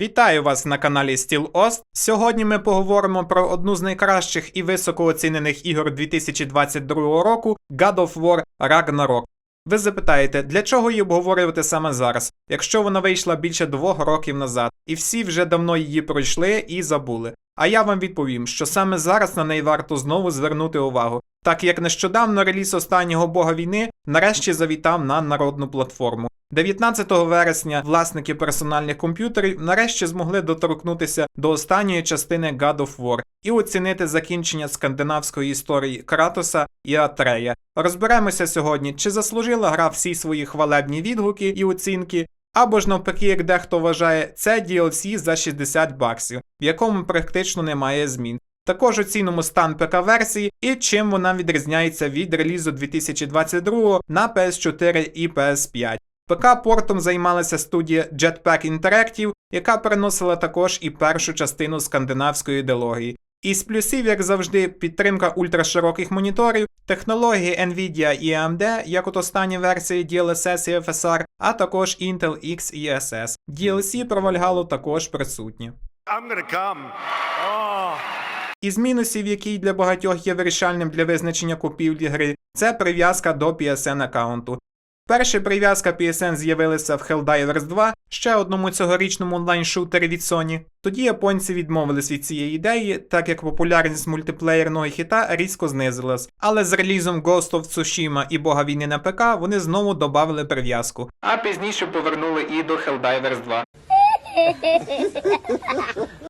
Вітаю вас на каналі SteelOst. Сьогодні ми поговоримо про одну з найкращих і високо оцінених ігор 2022 року God of War Ragnarok. Ви запитаєте, для чого її обговорювати саме зараз, якщо вона вийшла більше двох років назад, і всі вже давно її пройшли і забули. А я вам відповім, що саме зараз на неї варто знову звернути увагу, так як нещодавно реліз останнього бога війни нарешті завітав на народну платформу. 19 вересня власники персональних комп'ютерів нарешті змогли доторкнутися до останньої частини God of War і оцінити закінчення скандинавської історії Кратоса і Атрея. Розберемося сьогодні, чи заслужила гра всі свої хвалебні відгуки і оцінки, або ж навпаки, як дехто вважає, це DLC за 60 баксів, в якому практично немає змін. Також оцінимо стан ПК-версії і чим вона відрізняється від релізу 2022 на PS4 і PS5. ПК-портом займалася студія Jetpack Interactive, яка переносила також і першу частину скандинавської ідеології. Із плюсів, як завжди, підтримка ультрашироких моніторів, технології Nvidia і AMD, як от останні версії DLSS і FSR, а також Intel X і SS. DLC про Valhalla також присутні. I'm gonna come. Oh. Із мінусів, який для багатьох є вирішальним для визначення купівлі гри, це прив'язка до PSN аккаунту. Перша прив'язка PSN з'явилася в Helldivers 2, ще одному цьогорічному онлайн-шутері від Sony. Тоді японці відмовились від цієї ідеї, так як популярність мультиплеєрного хіта різко знизилась. Але з релізом Ghost of Tsushima і Бога війни на ПК вони знову додали прив'язку, а пізніше повернули і до Helldivers 2.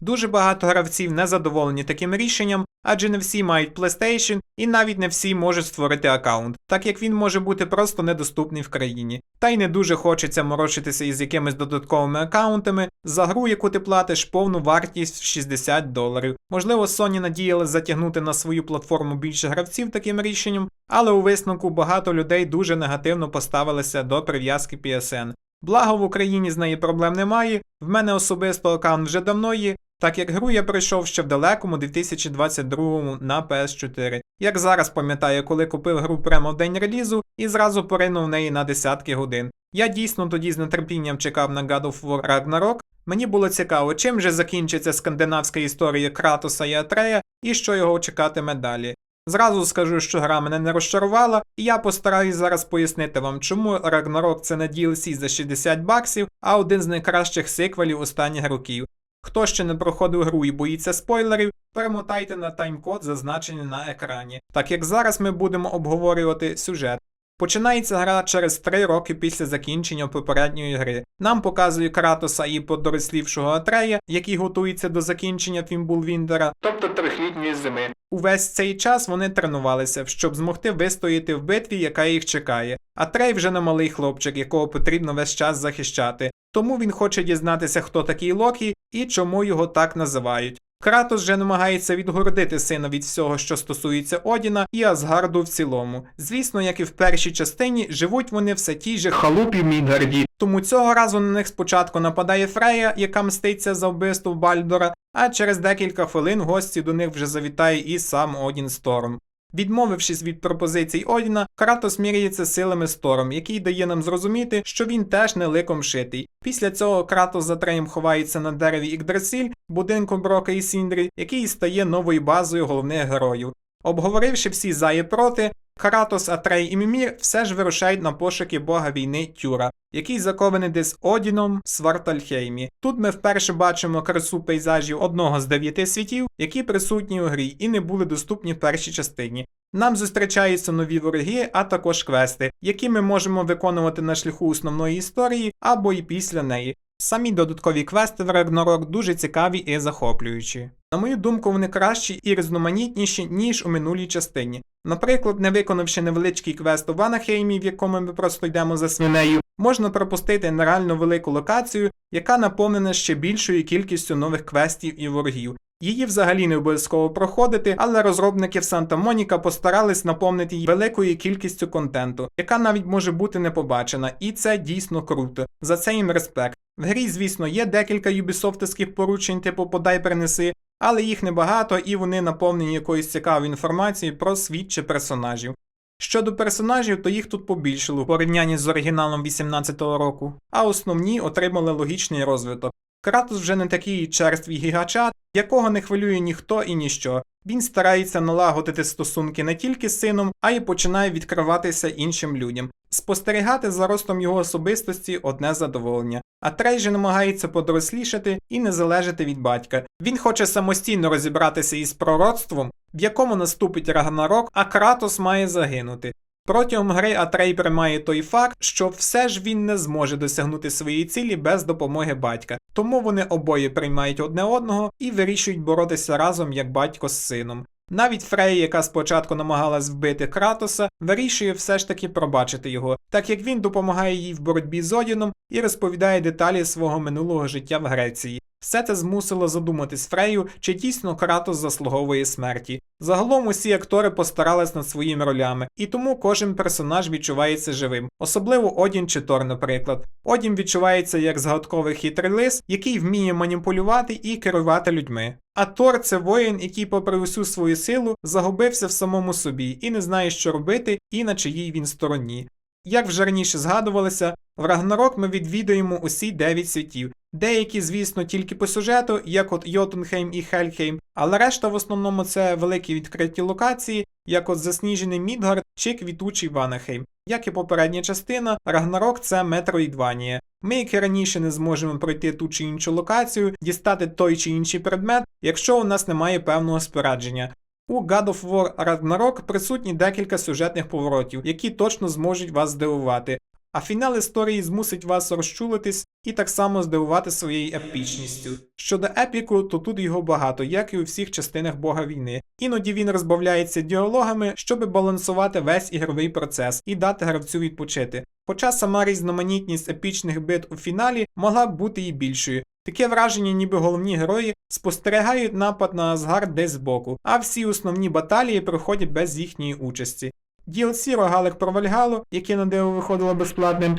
Дуже багато гравців не задоволені таким рішенням, адже не всі мають PlayStation і навіть не всі можуть створити аккаунт, так як він може бути просто недоступний в країні. Та й не дуже хочеться морочитися із якимись додатковими аккаунтами за гру, яку ти платиш повну вартість в 60 доларів. Можливо, Sony надіялась затягнути на свою платформу більше гравців таким рішенням, але у висновку багато людей дуже негативно поставилися до прив'язки PSN. Благо в Україні з неї проблем немає, в мене особисто аккаунт вже давно є, так як гру я пройшов ще в далекому 2022 на PS4. Як зараз пам'ятаю, коли купив гру прямо в день релізу і зразу поринув в неї на десятки годин. Я дійсно тоді з нетерпінням чекав на God of War Ragnarok. Мені було цікаво, чим же закінчиться скандинавська історія Кратоса і Атрея і що його чекатиме далі. Зразу скажу, що гра мене не розчарувала, і я постараюсь зараз пояснити вам, чому Ragnarok це не DLC за 60 баксів, а один з найкращих сиквелів останніх років. Хто ще не проходив гру і боїться спойлерів, перемотайте на тайм-код, зазначений на екрані, так як зараз ми будемо обговорювати сюжет. Починається гра через 3 роки після закінчення попередньої гри. Нам показує Кратоса і подорослівшого Атрея, який готується до закінчення Фімбулвіндера, тобто трьохлітньої зими. Увесь цей час вони тренувалися, щоб змогти вистояти в битві, яка їх чекає. Атрей вже не малий хлопчик, якого потрібно весь час захищати. Тому він хоче дізнатися, хто такий Локі і чому його так називають. Кратос же намагається відгородити сина від всього, що стосується Одіна і Асгарду в цілому. Звісно, як і в першій частині, живуть вони все тій же халупі в Мідгарді. Тому цього разу на них спочатку нападає Фрея, яка мститься за вбивство Бальдора, а через декілька хвилин гості до них вже завітає і сам Одін Сторм. Відмовившись від пропозицій Одіна, Кратос міряється силами Сторм, який дає нам зрозуміти, що він теж не ликом шитий. Після цього Кратос за треєм ховається на дереві Ікдрасіль, будинку Брока і Сіндрі, який стає новою базою головних героїв. Обговоривши всі за і проти, Кратос, Атрей і Мімір все ж вирушають на пошуки бога війни Тюра, який закований десь Одіном в Свартальхеймі. Тут ми вперше бачимо красу пейзажів одного з дев'яти світів, які присутні у грі і не були доступні в першій частині. Нам зустрічаються нові вороги, а також квести, які ми можемо виконувати на шляху основної історії або і після неї. Самі додаткові квести в Ragnarok дуже цікаві і захоплюючі. На мою думку, вони кращі і різноманітніші, ніж у минулій частині. Наприклад, не виконавши невеличкий квест у Ванахеймі, в якому ми просто йдемо за свинею, можна пропустити нереально велику локацію, яка наповнена ще більшою кількістю нових квестів і ворогів. Її взагалі не обов'язково проходити, але розробники в Санта Моніка постарались наповнити її великою кількістю контенту, яка навіть може бути не побачена, і це дійсно круто. За це їм респект. В грі, звісно, є декілька юбісофтовських поручень, типу подай принеси, але їх небагато і вони наповнені якоюсь цікавою інформацією про світ чи персонажів. Щодо персонажів, то їх тут побільшало у порівнянні з оригіналом 18-го року, а основні отримали логічний розвиток. Кратос вже не такий черствий гігачат, якого не хвилює ніхто і ніщо. Він старається налагодити стосунки не тільки з сином, а й починає відкриватися іншим людям. Спостерігати за ростом його особистості одне задоволення. А Трей же намагається подорослішати і не залежати від батька. Він хоче самостійно розібратися із пророцтвом, в якому наступить Рагнарок, а Кратос має загинути. Протягом гри Атрей приймає той факт, що все ж він не зможе досягнути своєї цілі без допомоги батька. Тому вони обоє приймають одне одного і вирішують боротися разом як батько з сином. Навіть Фрей, яка спочатку намагалась вбити Кратоса, вирішує все ж таки пробачити його, так як він допомагає їй в боротьбі з Одіном і розповідає деталі свого минулого життя в Греції. Все це змусило задуматись Фрею, чи дійсно Кратос заслуговує смерті. Загалом усі актори постарались над своїми ролями, і тому кожен персонаж відчувається живим, особливо Одін чи Тор, наприклад. Одін відчувається як загадковий хитрий лис, який вміє маніпулювати і керувати людьми. А Тор це воїн, який, попри усю свою силу, загубився в самому собі і не знає, що робити, і на чиїй він стороні. Як вже раніше згадувалося, в Рагнарок ми відвідуємо усі дев'ять світів. Деякі, звісно, тільки по сюжету, як от Йотунхейм і Хельхейм, але решта в основному це великі відкриті локації, як от засніжений Мідгард чи квітучий Ванахейм. Як і попередня частина, Рагнарок це Метроїдванія. Ми, як і раніше, не зможемо пройти ту чи іншу локацію, дістати той чи інший предмет, якщо у нас немає певного спорядження. У God of War Ragnarok присутні декілька сюжетних поворотів, які точно зможуть вас здивувати. А фінал історії змусить вас розчулитись і так само здивувати своєю епічністю. Щодо епіку, то тут його багато, як і у всіх частинах Бога війни. Іноді він розбавляється діалогами, щоб балансувати весь ігровий процес і дати гравцю відпочити. Хоча сама різноманітність епічних бит у фіналі могла б бути і більшою. Таке враження, ніби головні герої спостерігають напад на Асгард десь збоку, а всі основні баталії проходять без їхньої участі. DLC Рогалик про Вальгалу, яке на диво виходило безплатним,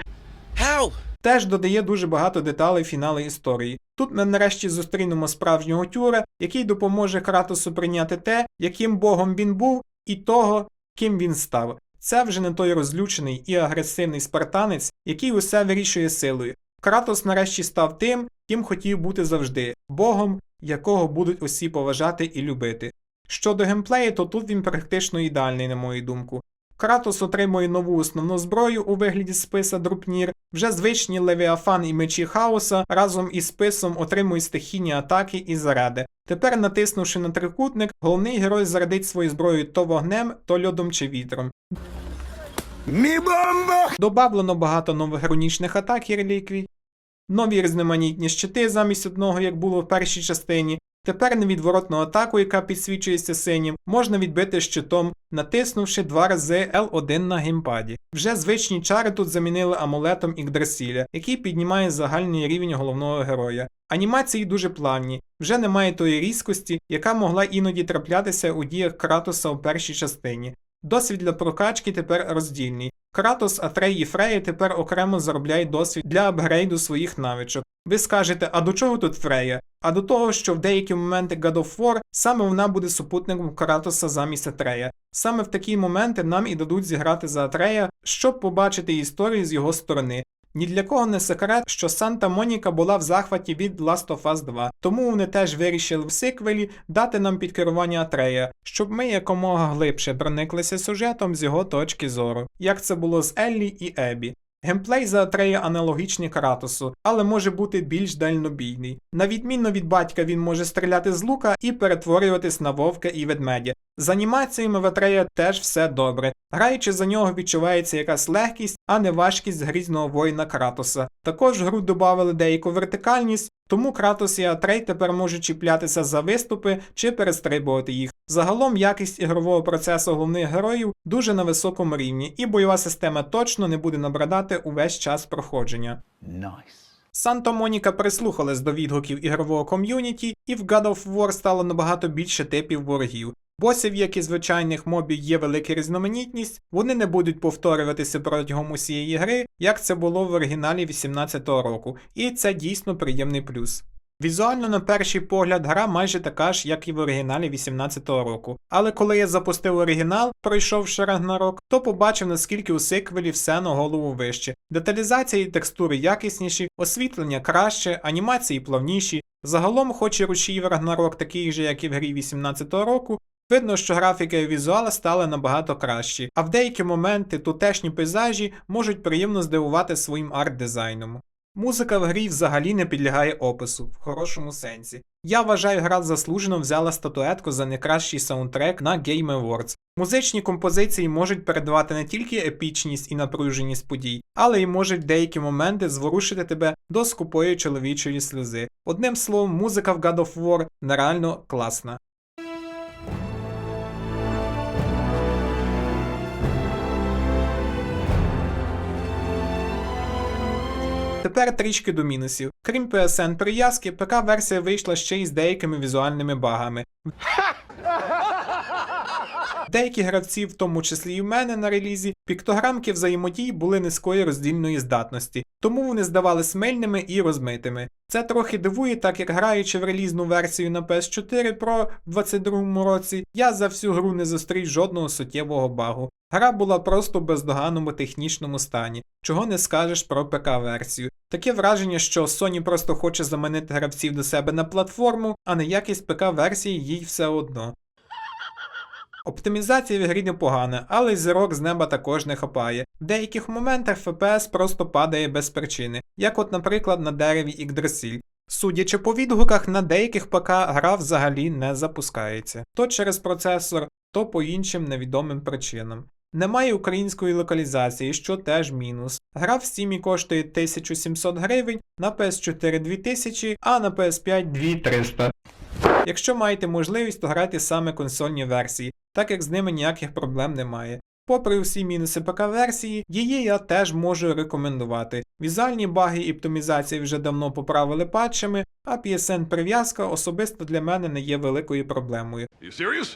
How? теж додає дуже багато деталей фіналу історії. Тут ми нарешті зустрінемо справжнього тюра, який допоможе Кратосу прийняти те, яким богом він був, і того, ким він став. Це вже не той розлючений і агресивний спартанець, який усе вирішує силою. Кратос нарешті став тим, ким хотів бути завжди богом, якого будуть усі поважати і любити. Щодо геймплею, то тут він практично ідеальний, на мою думку. Кратос отримує нову основну зброю у вигляді списа Друпнір, вже звичні Левіафан і мечі хаоса разом із списом отримують стихійні атаки і заряди. Тепер, натиснувши на трикутник, головний герой зарядить свою зброю то вогнем, то льодом чи вітром. Bomba! Добавлено багато нових рунічних атак і реліквій, нові різноманітні щити замість одного, як було в першій частині. Тепер невідворотну атаку, яка підсвічується синім, можна відбити щитом, натиснувши два рази L1 на геймпаді. Вже звичні чари тут замінили амулетом Ігдрасіля, який піднімає загальний рівень головного героя. Анімації дуже плавні, вже немає тої різкості, яка могла іноді траплятися у діях Кратоса у першій частині. Досвід для прокачки тепер роздільний. Кратос, Атрей і Фрея тепер окремо заробляють досвід для апгрейду своїх навичок. Ви скажете, а до чого тут Фрея? А до того, що в деякі моменти God of War саме вона буде супутником Кратоса замість Атрея. Саме в такі моменти нам і дадуть зіграти за Атрея, щоб побачити історію з його сторони. Ні для кого не секрет, що Санта Моніка була в захваті від Last of Us 2, тому вони теж вирішили в сиквелі дати нам під керування Атрея, щоб ми якомога глибше прониклися сюжетом з його точки зору, як це було з Еллі і Ебі. Геймплей за Атрея аналогічний Кратосу, але може бути більш дальнобійний. На відміну від батька він може стріляти з лука і перетворюватись на вовка і ведмедя. З анімаціями в Атрея теж все добре. Граючи за нього відчувається якась легкість, а не важкість грізного воїна Кратоса. Також в гру додали деяку вертикальність, тому Кратос і Атрей тепер можуть чіплятися за виступи чи перестрибувати їх. Загалом якість ігрового процесу головних героїв дуже на високому рівні, і бойова система точно не буде набрадати увесь час проходження. Nice. Санта Моніка прислухалась до відгуків ігрового ком'юніті, і в God of War стало набагато більше типів ворогів. Босів, як і звичайних мобів, є велика різноманітність, вони не будуть повторюватися протягом усієї гри, як це було в оригіналі 18-го року, і це дійсно приємний плюс. Візуально, на перший погляд, гра майже така ж, як і в оригіналі 18-го року. Але коли я запустив оригінал, пройшовши Рагнарок, то побачив, наскільки у сиквелі все на голову вище. Деталізація і текстури якісніші, освітлення краще, анімації плавніші. Загалом, хоч і рушій Рагнарок такий же, як і в грі 18-го року, Видно, що графіка і візуали стали набагато кращі, а в деякі моменти тутешні пейзажі можуть приємно здивувати своїм арт-дизайном. Музика в грі взагалі не підлягає опису, в хорошому сенсі. Я вважаю, гра заслужено взяла статуетку за найкращий саундтрек на Game Awards. Музичні композиції можуть передавати не тільки епічність і напруженість подій, але й можуть деякі моменти зворушити тебе до скупої чоловічої сльози. Одним словом, музика в God of War нереально класна. Тепер трішки до мінусів. Крім PSN прив'язки, ПК-версія вийшла ще й з деякими візуальними багами. Деякі гравці, в тому числі і в мене на релізі, піктограмки взаємодій були низької роздільної здатності, тому вони здавались мильними і розмитими. Це трохи дивує, так як граючи в релізну версію на PS4 Pro в 22 році, я за всю гру не зустрів жодного суттєвого багу. Гра була просто в бездоганному технічному стані, чого не скажеш про ПК-версію. Таке враження, що Sony просто хоче заманити гравців до себе на платформу, а на якість ПК-версії їй все одно. Оптимізація в грі непогана, але зірок з неба також не хапає. В деяких моментах FPS просто падає без причини, як от, наприклад, на дереві Ігдрасіль. Судячи по відгуках, на деяких ПК гра взагалі не запускається. То через процесор, то по іншим невідомим причинам. Немає української локалізації, що теж мінус. Гра в Steam коштує 1700 гривень, на PS4 2000, а на PS5 2300. Якщо маєте можливість, то грайте саме консольні версії, так як з ними ніяких проблем немає. Попри всі мінуси ПК-версії, її я теж можу рекомендувати. Візуальні баги і оптимізації вже давно поправили патчами, а PSN прив'язка особисто для мене не є великою проблемою.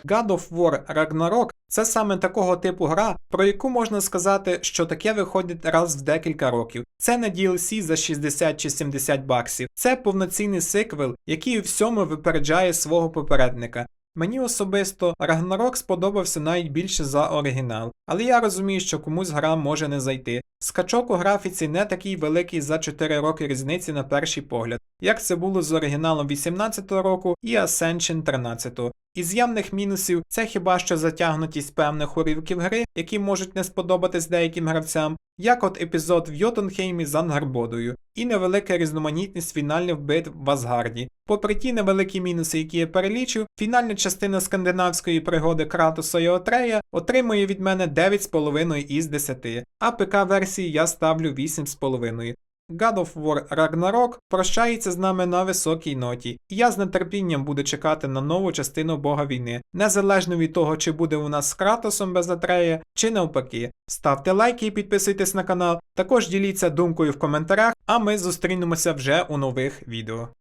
God of War Ragnarok це саме такого типу гра, про яку можна сказати, що таке виходить раз в декілька років. Це не DLC за 60 чи 70 баксів. Це повноцінний сиквел, який у всьому випереджає свого попередника. Мені особисто Ragnarok сподобався навіть більше за оригінал, але я розумію, що комусь гра може не зайти. Скачок у графіці не такий великий за 4 роки різниці на перший погляд, як це було з оригіналом 18-го року і Ascension 13-го. Із явних мінусів це хіба що затягнутість певних уривків гри, які можуть не сподобатись деяким гравцям, як от епізод в Йотунхеймі з Ангарбодою, і невелика різноманітність фінальних битв в Асгарді. Попри ті невеликі мінуси, які я перелічу, фінальна частина скандинавської пригоди Кратоса і Отрея отримує від мене 9,5 із 10, а ПК-версії я ставлю 8,5. God of War Ragnarok прощається з нами на високій ноті, і я з нетерпінням буду чекати на нову частину Бога війни, незалежно від того, чи буде у нас з Кратосом без Атрея, чи навпаки. Ставте лайки і підписуйтесь на канал, також діліться думкою в коментарях, а ми зустрінемося вже у нових відео.